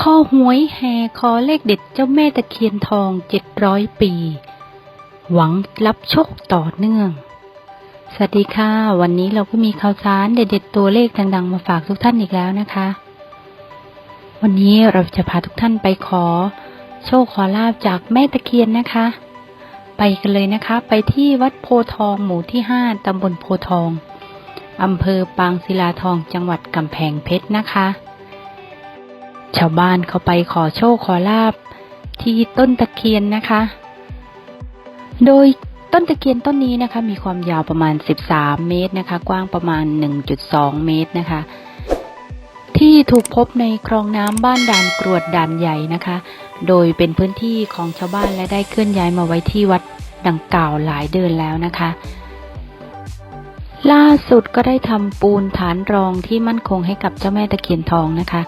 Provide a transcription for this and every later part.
ข้อหวยแห่ขอเลขเด็ดเจ้าแม่ตะเคียนทองเจ็ดร้อยปี หวังรับโชคต่อเนื่อง สวัสดีค่ะ วันนี้เราก็มีข่าวสารเด็ดๆตัวเลขดังๆ มาฝากทุกท่านอีกแล้วนะคะ วันนี้เราจะพาทุกท่านไปขอ โชคขอลาบจากแม่ตะเคียนนะคะ ไปกันเลยนะคะ ไปที่วัดโพทองหมู่ที่ห้าตำบลโพทองอำเภอปางศิลาทองจังหวัดกำแพงเพชรนะคะ ชาวบ้านเขาไปขอโชคขอลาบที่ต้นตะเคียนนะคะ โดยต้นตะเคียนต้นนี้นะคะ มีความยาวประมาณ 13 เมตรนะคะ กว้างประมาณ 1.2 เมตรนะคะ ที่ถูกพบในคลองน้ำบ้านด่านกรวดด่านใหญ่นะคะ โดยเป็นพื้นที่ของชาวบ้านและได้เคลื่อนย้ายมาไว้ที่วัดดังกล่าวหลายเดือนแล้วนะคะ ล่าสุดก็ได้ทำปูนฐานรองที่มั่นคงให้กับเจ้าแม่ตะเคียนทองนะคะ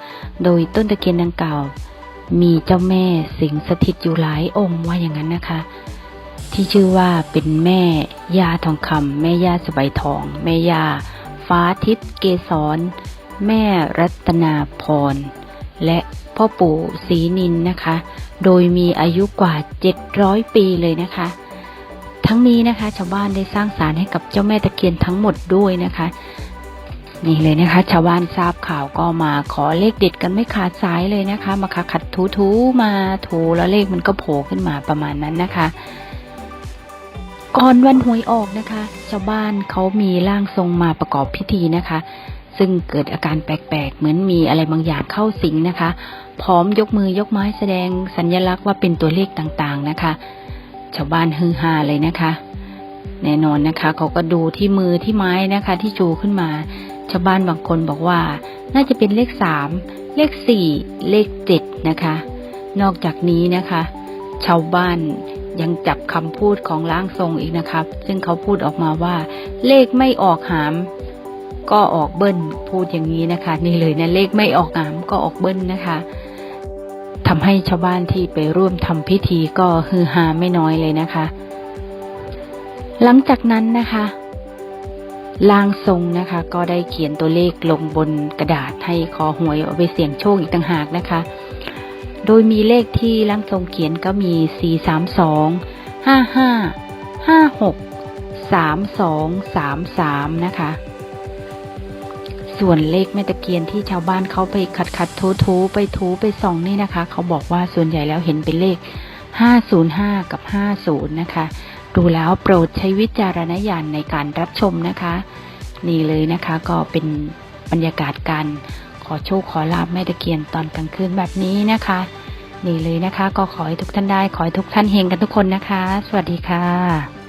โดยต้นตะเคียนดังกล่าว มีเจ้าแม่สิงสถิตอยู่หลายองค์ว่าอย่างนั้นนะคะ ที่ชื่อว่าเป็นแม่ย่าทองคำแม่ย่าสบายทอง แม่ย่าฟ้าทิพย์เกษรแม่รัตนาพร และพ่อปู่ศรีนินนะคะ โดยมีอายุกว่า 700 ปีเลยนะคะ ทั้งนี้นะคะชาวบ้านได้สร้างศาลให้กับเจ้าแม่ตะเคียนทั้งหมดด้วยนะคะ นี่เลยนะคะ ชาวบ้านทราบข่าวก็มาขอเลขเด็ดกันไม่ขาดสายเลยนะคะ มาขัดขัดถูถูๆมาถูแล้วเลขมันก็โผล่ขึ้นมาประมาณนั้นนะคะก่อนวันหวยออกนะคะ ชาวบ้านเขามีร่างทรงมาประกอบพิธีนะคะ ซึ่งเกิดอาการแปลกๆ เหมือนมีอะไรบางอย่างเข้าสิงนะคะ พร้อมยกมือยกไม้แสดงสัญลักษณ์ว่าเป็นตัวเลขต่างๆนะคะ ชาวบ้านฮือฮาเลยนะคะ แน่นอนนะคะ เขาก็ดูที่มือที่ไม้นะคะ ที่จูขึ้นมา ชาวบ้านบางคนบอกว่า น่าจะเป็นเลขสามเลขสี่เลขเจ็ดนะคะ นอกจากนี้นะคะ ชาวบ้านยังจับคำพูดของร่างทรงอีกนะครับ ซึ่งเขาพูดออกมาว่า เลขไม่ออกหาม ก็ออกเบิ้ลพูดอย่างนี้นะคะ นี่เลยนะเลขไม่ออกหามก็ออกเบิ้ลนะคะ ทำให้ชาวบ้านที่ไปร่วมทำพิธีก็ฮือฮาไม่น้อยเลยนะคะ หลังจากนั้นนะคะร่างทรงนะคะ ก็ได้เขียนตัวเลขลงบนกระดาษให้ขอหวยเอาไปเสี่ยงโชคอีกต่างหากนะคะ โดยมีเลขที่ร่างทรงเขียนก็มี 4 3 2 5 5 5 6 3 2 3 3 นะคะ ส่วนเลขแม่ตะเคียนที่ชาวบ้านเขาไปขัดขัดทูทูไปทูไปส่องนี่นะคะ เขาบอกว่าส่วนใหญ่แล้วเห็นเป็นเลข 505 กับ 50 นะคะ ดูแล้วโปรดใช้วิจารณญาณในการรับชมนะคะ นี่เลยนะคะก็เป็นบรรยากาศการขอโชคขอลาบแม่ตะเคียนตอนกลางคืนแบบนี้นะคะ นี่เลยนะคะ ก็ขอให้ทุกท่านได้ขอให้ทุกท่านเฮงกันทุกคนนะคะ สวัสดีค่ะ